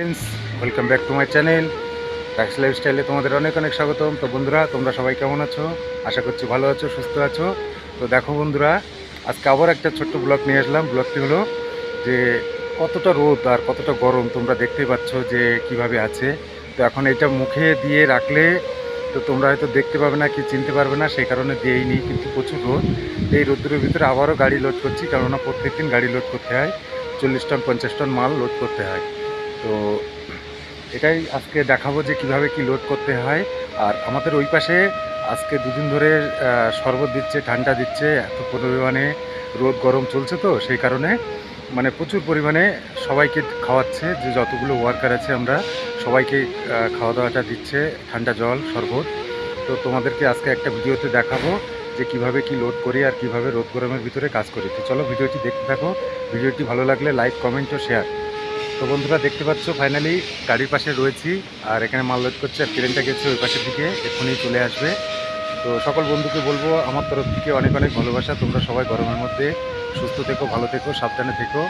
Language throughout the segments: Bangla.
Friends welcome back to my channel tax লাইফস্টাইলে তোমাদের অনেক অনেক স্বাগতম। তো বন্ধুরা, তোমরা সবাই কেমন আছো? আশা করছি ভালো আছো, সুস্থ আছো। তো দেখো বন্ধুরা, আজকে আবার একটা ছোট্ট ব্লগ নিয়ে আসলাম। ব্লগটি হলো যে, কতটা রোদ আর কতটা গরম তোমরা দেখতেই পাচ্ছ যে, কীভাবে আছে। তো এখন এটা মুখে দিয়ে রাখলে তো তোমরা হয়তো দেখতে পাবে না কি চিনতে পারবে না, সেই কারণে দিয়েই নি কিন্তু প্রচুর রোদ। এই রোদ্রের ভিতরে আবারও গাড়ি লোড করছি, কেননা প্রত্যেক দিন গাড়ি লোড করতে হয়। চল্লিশ টন, পঞ্চাশ টন মাল লোড করতে হয়। তো এটাই আজকে দেখাবো যে কীভাবে কি লোড করতে হয়। আর আমাদের ওই পাশে আজকে দুদিন ধরে শরবত দিচ্ছে, ঠান্ডা দিচ্ছে, এত পরিমাণে রোদ গরম চলছে তো, সেই কারণে মানে প্রচুর পরিমাণে সবাইকে খাওয়াচ্ছে, যে যতগুলো ওয়ার্কার আছে আমরা, সবাইকে খাওয়া দাওয়াটা দিচ্ছে, ঠান্ডা জল, শরবত। তো তোমাদেরকে আজকে একটা ভিডিওতে দেখাবো যে কীভাবে কি লোড করি আর কীভাবে রোদ গরমের ভিতরে কাজ করি। তো চলো ভিডিওটি দেখতে থাকো। ভিডিওটি ভালো লাগলে লাইক কমেন্ট ও শেয়ার তো বন্ধুরা দেখতে পাচ্ছ ফাইনালি গাড়ির পাশে রয়েছি। আর এখানে মাল লোড করছে, আর ট্রেনটা গেছে ওই পাশের দিকে, এক্ষুনি চলে আসবে। তো সকল বন্ধুকে বলব, আমার তরফ থেকে অনেক অনেক ভালোবাসা। তোমরা সবাই গরমের মধ্যে সুস্থ থেকো, ভালো থেকো, সাবধানে থেকো।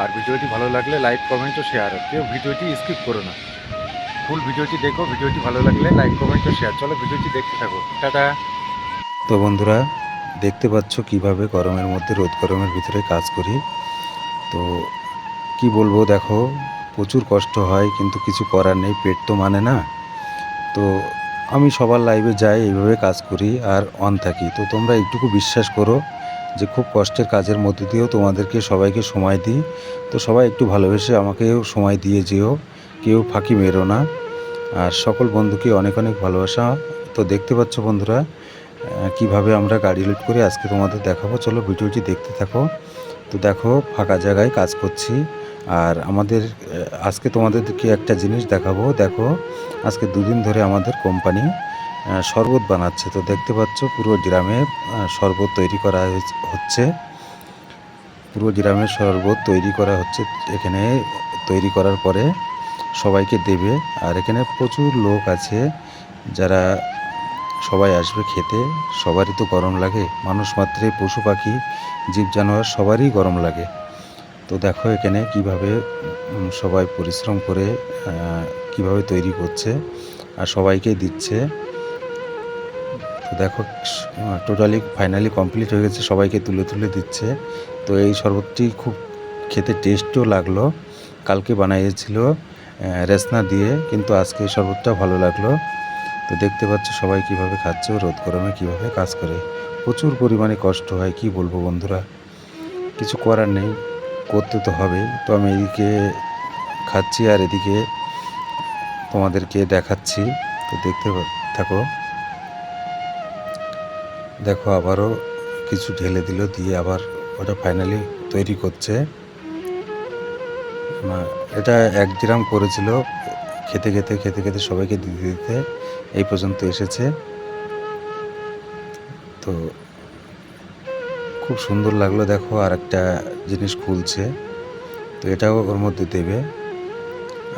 আর ভিডিওটি ভালো লাগলে লাইক কমেন্ট ও শেয়ার কেউ ভিডিওটি স্কিপ করো না। ফুল ভিডিওটি দেখো, ভিডিওটি ভালো লাগলে লাইক কমেন্ট ও শেয়ার চলো ভিডিওটি দেখতে থাকো। টাটা। তো বন্ধুরা, দেখতে পাচ্ছ কীভাবে গরমের মধ্যে, রোদ গরমের ভিতরে কাজ করি। তো কি বলব দেখো, প্রচুর কষ্ট হয় কিন্তু কিছু করার নেই, পেট তো মানে না। তো আমি সবার লাইভে যাই, এইভাবে কাজ করি আর অন থাকি। তো তোমরা একটুকু বিশ্বাস করো যে খুব কষ্টের কাজের মধ্যে দিয়েও তোমাদেরকে সবাইকে সময় দিই। তো সবাই একটু ভালোবেসে আমাকেও সময় দিয়ে যেও, কেউ ফাঁকি মেরো না। আর সকল বন্ধুকে অনেক অনেক ভালোবাসা। তো দেখতে পাচ্ছ বন্ধুরা কীভাবে আমরা গাড়ি লোড করে আজকে তোমাদের দেখাবো। চলো ভিডিওটি দেখতে থাকো। তো দেখো, ফাঁকা জায়গায় কাজ করছি। আর আমাদের আজকে তোমাদেরকে একটা জিনিস দেখাবো। দেখো, আজকে দুদিন ধরে আমাদের কোম্পানি শরবত বানাচ্ছে। তো দেখতে পাচ্ছ, পুরো গ্রামে শরবত তৈরি করা হচ্ছে। পুরো গ্রামে শরবত তৈরি করা হচ্ছে। এখানে তৈরি করার পরে সবাইকে দেবে। আর এখানে প্রচুর লোক আছে, যারা সবাই আসবে খেতে। সবারই তো গরম লাগে। মানুষ মাত্রই পশু পাখি জীব জানোয়ার সবারই গরম লাগে। তো দেখো এখানে কীভাবে সবাই পরিশ্রম করে কীভাবে তৈরি করছে আর সবাইকে দিচ্ছে। তো দেখো টোটালি ফাইনালি কমপ্লিট হয়ে গেছে, সবাইকে তুলে তুলে দিচ্ছে। তো এই শরবতটি খুব খেতে টেস্টও লাগল। কালকে বানিয়েছিল রেসনা দিয়ে, কিন্তু আজকে এই শরবতটা ভালো লাগল। তো দেখতে পাচ্ছ সবাই কীভাবে খাচ্ছে, রোদ গরমে কীভাবে কাজ করে। প্রচুর পরিমাণে কষ্ট হয়, কি বলব বন্ধুরা? কিছু করার নেই। করতে তো হবে। তো আমি এদিকে খাচ্ছি আর এদিকে তোমাদেরকে দেখাচ্ছি। তো দেখতে থাকো। দেখো, আবারও কিছু ঢেলে দিল, দিয়ে আবার ওটা ফাইনালি তৈরি করছে। এটা এক গ্রাম করেছিল। খেতে খেতে খেতে খেতে সবাইকে দিতে দিতে এই পর্যন্ত এসেছে। তো খুব সুন্দর লাগল দেখো, আর একটা জিনিস খুলছে। তো এটাও ওর মধ্যে দেবে।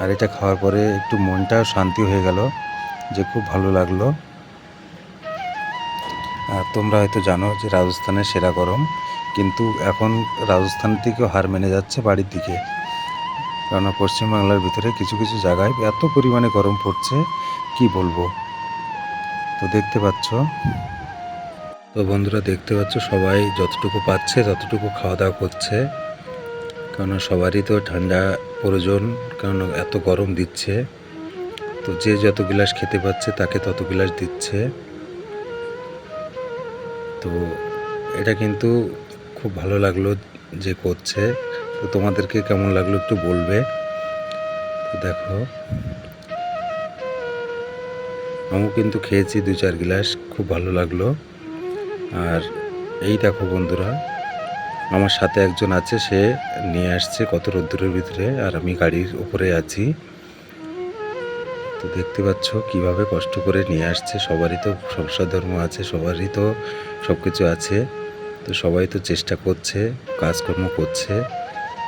আর এটা খাওয়ার পরে একটু মনটাও শান্তি হয়ে গেল যে খুব ভালো লাগল। আর তোমরা হয়তো জানো যে রাজস্থানের সেরা গরম, কিন্তু এখন রাজস্থান থেকেও হার মেনে যাচ্ছে বাড়ির দিকে। কেননা পশ্চিমবাংলার ভিতরে কিছু কিছু জায়গায় এত পরিমাণে গরম পড়ছে, কি বলব? তো দেখতে পাচ্ছ। তো বন্ধুরা দেখতে পাচ্ছ, সবাই যতটুকু পাচ্ছে, ততটুকু খাওয়া দাওয়া করছে। কারণ সবারই তো ঠান্ডা প্রয়োজন কারণ এত গরম দিচ্ছে। তো যে যত গিলাস খেতে পাচ্ছে, তাকে তত গিলাস দিচ্ছে। তো এটা কিন্তু খুব ভালো লাগল যে করছে। তো তোমাদেরকে কেমন লাগল একটু বলবে। তো দেখো, আমিও কিন্তু খেয়েছি দু চার গ্লাস, খুব ভালো লাগল। আর এই দেখো বন্ধুরা, আমার সাথে একজন আছে, সে নিয়ে আসছে কত রোদ্দুরের ভিতরে, আর আমি গাড়ির উপরে আছি। তো দেখতে পাচ্ছ কীভাবে কষ্ট করে নিয়ে আসছে, সবারই তো সংসার ধর্ম আছে, সবারই তো সব কিছু আছে। তো সবাই তো চেষ্টা করছে, কাজকর্ম করছে।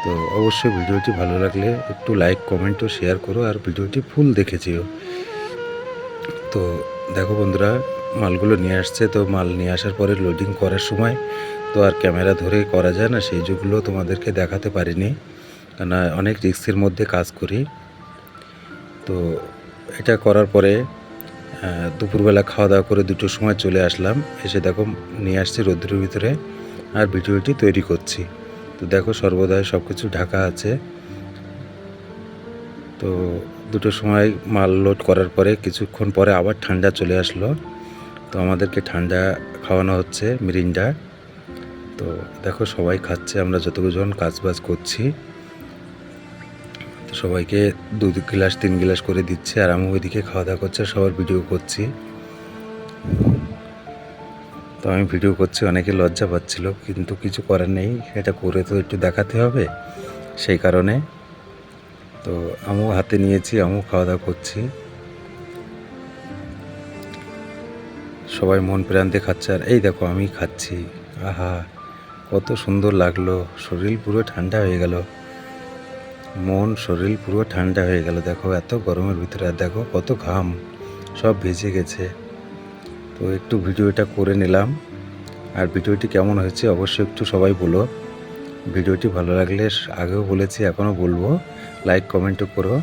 তো অবশ্যই ভিডিওটি ভালো লাগলে একটু লাইক কমেন্ট ও শেয়ার করো, আর ভিডিওটি ফুল দেখেছিও তো দেখো বন্ধুরা মালগুলো নিয়ে আসছে, তো মাল নিয়ে আসার পরে লোডিং করার সময় তো আর ক্যামেরা ধরে করা যায় না, সেই যেগুলো তোমাদেরকে দেখাতে পারিনি। কেন অনেক রিস্কের মধ্যে কাজ করি। তো এটা করার পরে দুপুরবেলা খাওয়া দাওয়া করে দুটোর সময় চলে আসলাম। এসে দেখো নিয়ে আসছি রোদ্রের ভিতরে আর ভিডিওটি তৈরি করছি। তো দেখো সর্বদাই সব কিছু ঢাকা আছে। তো দুটোর সময় মাল লোড করার পরে কিছুক্ষণ পরে আবার ঠান্ডা চলে আসলো। তো আমাদেরকে ঠান্ডা খাওয়ানো হচ্ছে, মিরিন্ডা। তো দেখো, সবাই খাচ্ছে, আমরা যতজন কাজ বাজ করছি। তো সবাইকে দু গ্লাস, তিন গ্লাস করে দিচ্ছে, আর আমি ওইদিকে খাওয়া দাওয়া করছি, সবার ভিডিও করছি। তো আমি ভিডিও করছি, অনেকে লজ্জা পাচ্ছিল, কিন্তু কিছু করার নেই, এটা করে তো একটু দেখাতে হবে, সেই কারণে। তো আমিও হাতে নিয়েছি আমিও খাওয়া দাওয়া করছি। সবাই মন প্রাণ দিয়ে খাচ্ছে আর এই দেখো আমি খাচ্ছি। আহা, কত সুন্দর লাগল। শরীর পুরো ঠান্ডা হয়ে গেল। মন, শরীর পুরো ঠান্ডা হয়ে গেল। দেখো, এত গরমের ভিতরে আর দেখো কত ঘাম। সব ভেজে গেছে। তো একটু ভিডিওটা করে নিলাম। আর ভিডিওটি কেমন হয়েছে অবশ্যই একটু সবাই বলো। ভিডিওটি ভালো লাগলে আগেও বলেছি, এখনও বলব। লাইক, কমেন্টও করো।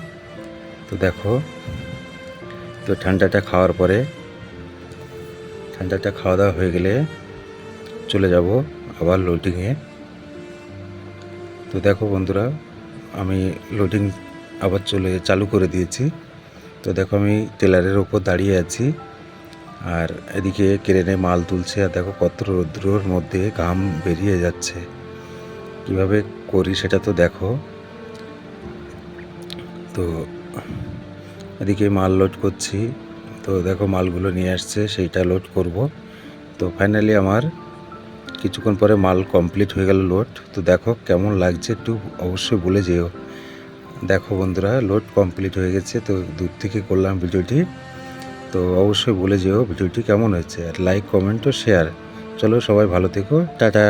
তো দেখো, তো ঠান্ডাটা খাওয়ার পরে ঠান্ডাটা খাওয়া দাওয়া হয়ে গেলে চলে যাব আবার লোডিংয়ে তো দেখো বন্ধুরা, আমি লোডিং আবার চলে, চালু করে দিয়েছি। তো দেখো আমি টেলারের ওপর দাঁড়িয়ে আছি আর এদিকে ক্রেনে মাল তুলছে আর দেখো কত রৌদ্রর মধ্যে ঘাম বেরিয়ে যাচ্ছে। কীভাবে করি সেটা তো দেখো। তো এদিকে মাল লোড করছি। তো দেখো মালগুলো নিয়ে আসছে, সেইটা লোড করব। তো ফাইনালি আমার কিছুক্ষণ পরে মাল কমপ্লিট হয়ে গেল লোড তো দেখো কেমন লাগছে, একটু অবশ্যই বলে যেও। দেখো বন্ধুরা লোড কমপ্লিট হয়ে গেছে, তো দূর থেকে করলাম ভিডিওটি। তো অবশ্যই বলে যেও ভিডিওটি কেমন হয়েছে। আর লাইক কমেন্ট ও শেয়ার চলো সবাই ভালো থেকো, টাটা।